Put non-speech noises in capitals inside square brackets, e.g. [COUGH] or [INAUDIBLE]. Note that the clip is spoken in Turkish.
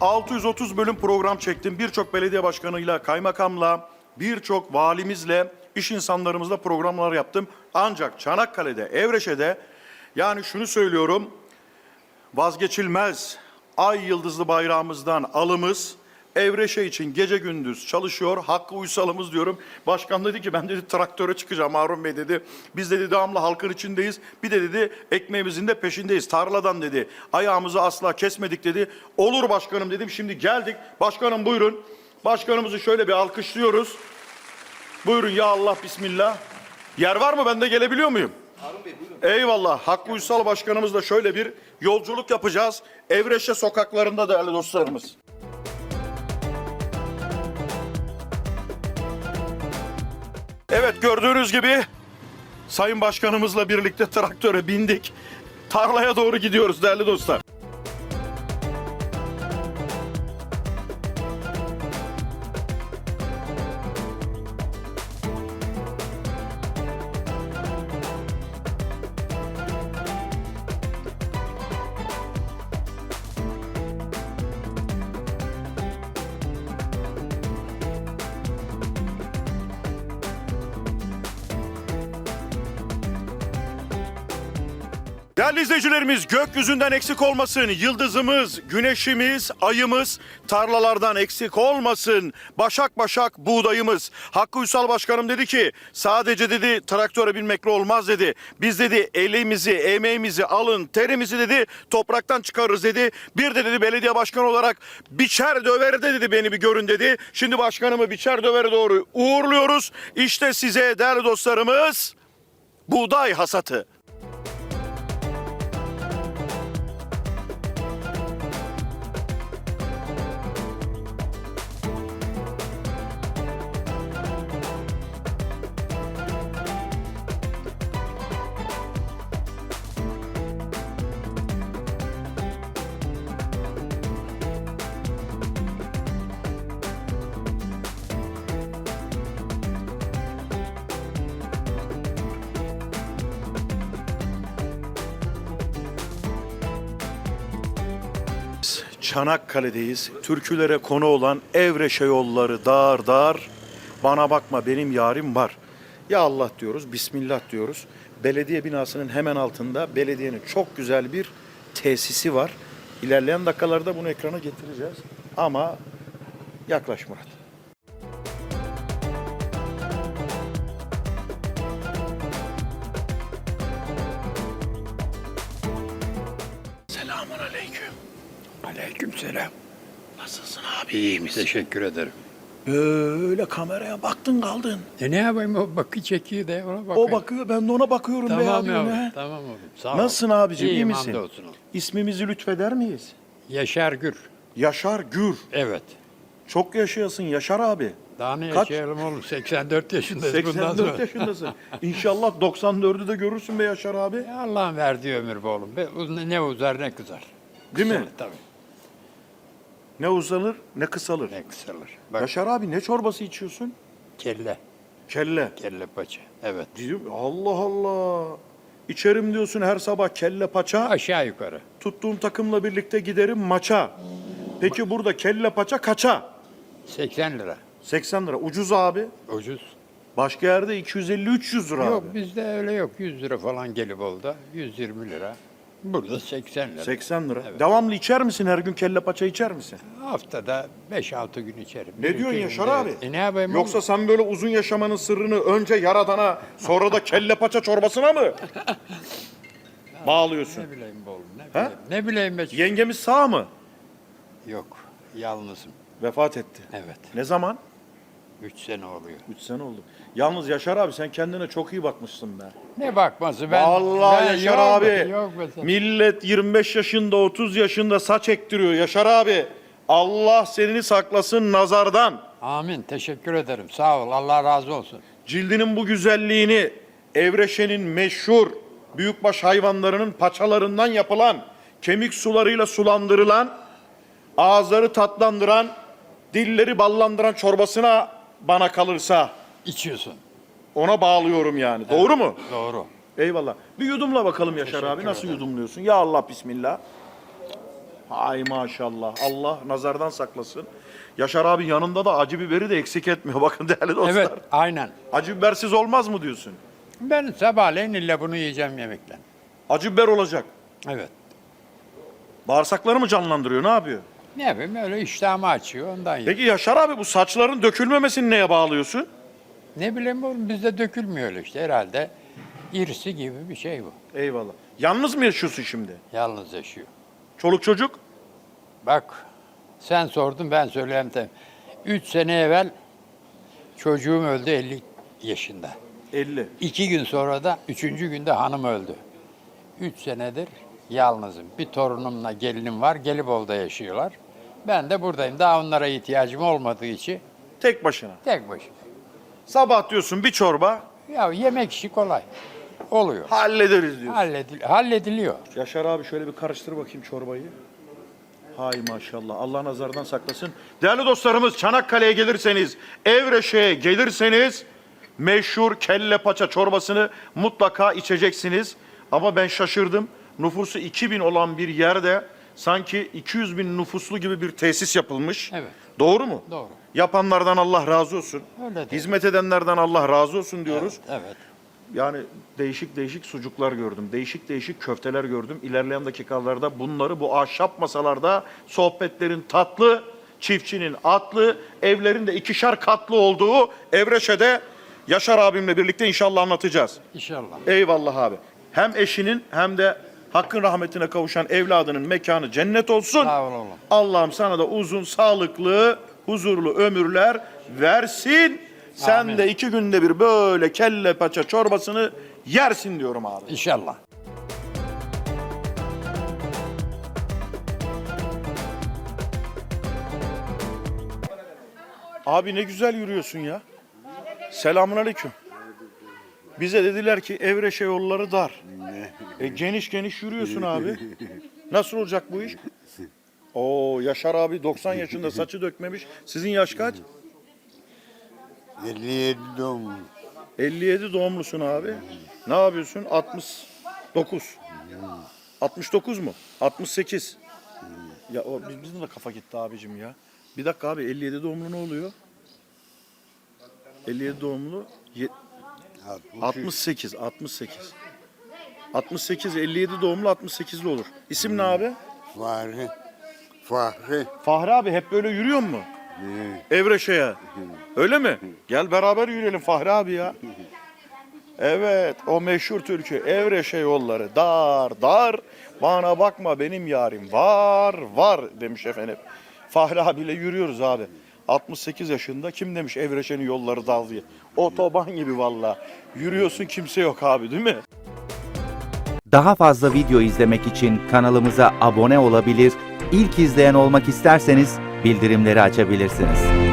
630 bölüm program çektim. Birçok belediye başkanıyla, kaymakamla, birçok valimizle, iş insanlarımızla programlar yaptım. Ancak Çanakkale'de, Evreşe'de yani şunu söylüyorum. Vazgeçilmez ay yıldızlı bayrağımızdan alımız Evreşe için gece gündüz çalışıyor. Hakkı Uysal'ımız diyorum. Başkan dedi ki ben dedi traktöre çıkacağım Harun Bey dedi. Biz dedi devamlı halkın içindeyiz. Bir de dedi ekmeğimizin de peşindeyiz. Tarladan dedi. Ayağımızı asla kesmedik dedi. Olur başkanım dedim. Şimdi geldik. Başkanım buyurun. Başkanımızı şöyle bir alkışlıyoruz. Buyurun ya Allah bismillah. Yer var mı? Ben de gelebiliyor muyum? Eyvallah. Hakkı Uysal Başkanımızla şöyle bir yolculuk yapacağız. Evreşe sokaklarında değerli dostlarımız. Evet gördüğünüz gibi Sayın Başkanımızla birlikte traktöre bindik. Tarlaya doğru gidiyoruz değerli dostlar. Değerli izleyicilerimiz gökyüzünden eksik olmasın. Yıldızımız, güneşimiz, ayımız tarlalardan eksik olmasın. Başak başak buğdayımız. Hakkı Üsal Başkanım dedi ki sadece dedi traktöre binmekle olmaz dedi. Biz dedi elimizi, emeğimizi alın, terimizi dedi topraktan çıkarırız dedi. Bir de dedi belediye başkanı olarak biçer döver de dedi beni bir görün dedi. Şimdi başkanımı biçer dövere doğru uğurluyoruz. İşte size değerli dostlarımız buğday hasatı. Çanakkale'deyiz. Türkülere konu olan Evreşe yolları dar dar. Bana bakma benim yarim var. Ya Allah diyoruz, Bismillah diyoruz. Belediye binasının hemen altında belediyenin çok güzel bir tesisi var. İlerleyen dakikalarda bunu ekrana getireceğiz. Ama yaklaş Murat. Selamun aleyküm. Aleykümselam. Nasılsın abi? İyi misin? Teşekkür ederim. Öyle kameraya baktın kaldın. E ne yapayım o bakı çekiyor da ona bakayım. O bakıyor ben de ona bakıyorum be Tamam abi. yavrum, ne? tamam oğlum. Sağ ol. Nasılsın abicim iyi İyiyim, misin? hamdolsun oğlum. İsmimizi lütfeder miyiz? Yaşar Gür. Yaşar Gür. Evet. Çok yaşayasın Yaşar abi. Daha ne Kaç? yaşayalım oğlum? 84 yaşındayız bundan 84 sonra. yaşındasın. İnşallah 94'ü de görürsün be Yaşar abi. Ya Allah'ın verdiği ömür be oğlum. Be, uz- ne uzar ne kızar. Değil mi? Tabii. Ne uzalır ne kısalır. Ne kısalır. Bak Yaşar abi ne çorbası içiyorsun? kelle. Kelle. Kelle paça. Evet. Diyorum, Allah Allah. İçerim diyorsun her sabah kelle paça. Aşağı yukarı. Tuttuğum takımla birlikte giderim maça. Peki burada kelle paça kaça? 80 lira. 80 lira. Ucuz abi. Ucuz. Başka yerde 250-300 lira Yok abi. bizde öyle yok. 100 lira falan Gelibolu'da. 120 lira. Burada 80 lira. 80 lira. Evet. Devamlı içer misin? Her gün kelle paça içer misin? Haftada 5-6 gün içerim. Ne Bir diyorsun iki Yaşar abi? E ne yapayım Yoksa oğlum? sen böyle uzun yaşamanın sırrını önce yaradana sonra da kelle paça çorbasına mı [LAUGHS] bağlıyorsun? Ne bileyim be oğlum ne bileyim. Ne bileyim be. Yengemiz sağ mı? Yok. Yalnızım. Vefat etti. Evet. Ne zaman? 3 sene oluyor. 3 sene oldu. Yalnız Yaşar abi sen kendine çok iyi bakmışsın be. Ne bakması ben. Vallahi ben- Yaşar yok abi. Yok. Millet 25 yaşında 30 yaşında saç ektiriyor. Yaşar abi Allah seni saklasın nazardan. Amin. Teşekkür ederim. Sağ ol. Allah razı olsun. Cildinin bu güzelliğini Evreşe'nin meşhur büyükbaş hayvanlarının paçalarından yapılan, kemik sularıyla sulandırılan, ağızları tatlandıran, dilleri ballandıran çorbasına bana kalırsa İçiyorsun. ona bağlıyorum yani. Doğru mu? Doğru. Eyvallah. Bir yudumla bakalım Yaşar abi. Nasıl yudumluyorsun? Ya Allah bismillah. Hay maşallah. Allah nazardan saklasın. Yaşar abi yanında da acı biberi de eksik etmiyor. [LAUGHS] Bakın değerli dostlar. Evet, aynen. Acı bibersiz olmaz mı diyorsun? Ben sabahleyin illa bunu yiyeceğim yemekten. Acı biber olacak. Evet. Bağırsakları mı canlandırıyor? Ne yapıyor? Ne yapayım öyle iştahımı açıyor ondan yiyorum. Peki Yaşar abi bu saçların dökülmemesini neye bağlıyorsun? Ne bileyim oğlum bizde dökülmüyor öyle işte herhalde. irsi gibi bir şey bu. Eyvallah. Yalnız mı yaşıyorsun şimdi? Yalnız yaşıyor. Çoluk çocuk? Bak sen sordun ben söyleyeyim de. Üç sene evvel çocuğum öldü 50 yaşında. 50. İki gün sonra da üçüncü günde hanım öldü. Üç senedir yalnızım. Bir torunumla gelinim var. Gelibolu'da yaşıyorlar. Ben de buradayım. Daha onlara ihtiyacım olmadığı için Tek başına. tek başıma. Sabah diyorsun bir çorba Ya yemek işi kolay. Oluyor. hallederiz diyorsun. Halledil hallediliyor. Yaşar abi şöyle bir karıştır bakayım çorbayı. Hay maşallah. Allah nazardan saklasın. Değerli dostlarımız Çanakkale'ye gelirseniz, Evreşe'ye gelirseniz meşhur kelle paça çorbasını mutlaka içeceksiniz. Ama ben şaşırdım. Nüfusu 2000 olan bir yerde sanki 200 bin nüfuslu gibi bir tesis yapılmış. Evet. Doğru mu? Doğru. Yapanlardan Allah razı olsun. Öyle de. Hizmet edenlerden Allah razı olsun diyoruz. Evet. Yani değişik değişik sucuklar gördüm. Değişik değişik köfteler gördüm. İlerleyen dakikalarda bunları bu ahşap masalarda sohbetlerin tatlı, çiftçinin atlı, evlerin de ikişer katlı olduğu Evreşe'de Yaşar abimle birlikte inşallah anlatacağız. İnşallah. Eyvallah abi. Hem eşinin hem de hakkın rahmetine kavuşan evladının mekanı cennet olsun. Sağ ol oğlum. Allah'ım sana da uzun, sağlıklı, huzurlu ömürler versin. Sen Amin. de iki günde bir böyle kelle paça çorbasını yersin diyorum abi. İnşallah. Abi ne güzel yürüyorsun ya. Selamun aleyküm. Bize dediler ki Evreşe yolları dar. E, geniş geniş yürüyorsun abi. Nasıl olacak bu iş? Oo Yaşar abi 90 yaşında saçı dökmemiş. Sizin yaş kaç? 57 doğum. 57 doğumlusun abi. Ne yapıyorsun? 69. 69 mu? 68. Ya o biz- bizim de kafa gitti abicim ya. Bir dakika abi 57 doğumlu ne oluyor? 57 doğumlu 68 68. 68 57 doğumlu 68'li olur. İsim ne abi? Fahri. Fahri. Fahri abi hep böyle yürüyor mu? Evreşe'ye. Öyle mi? Gel beraber yürüyelim Fahri abi ya. Evet o meşhur türkü Evreşe yolları dar dar bana bakma benim yarim var var demiş efendim. Fahri abiyle yürüyoruz abi. 68 yaşında kim demiş Evreşe'nin yolları dar diye. Otoban gibi valla. Yürüyorsun kimse yok abi değil mi? Daha fazla video izlemek için kanalımıza abone olabilir, ilk izleyen olmak isterseniz bildirimleri açabilirsiniz.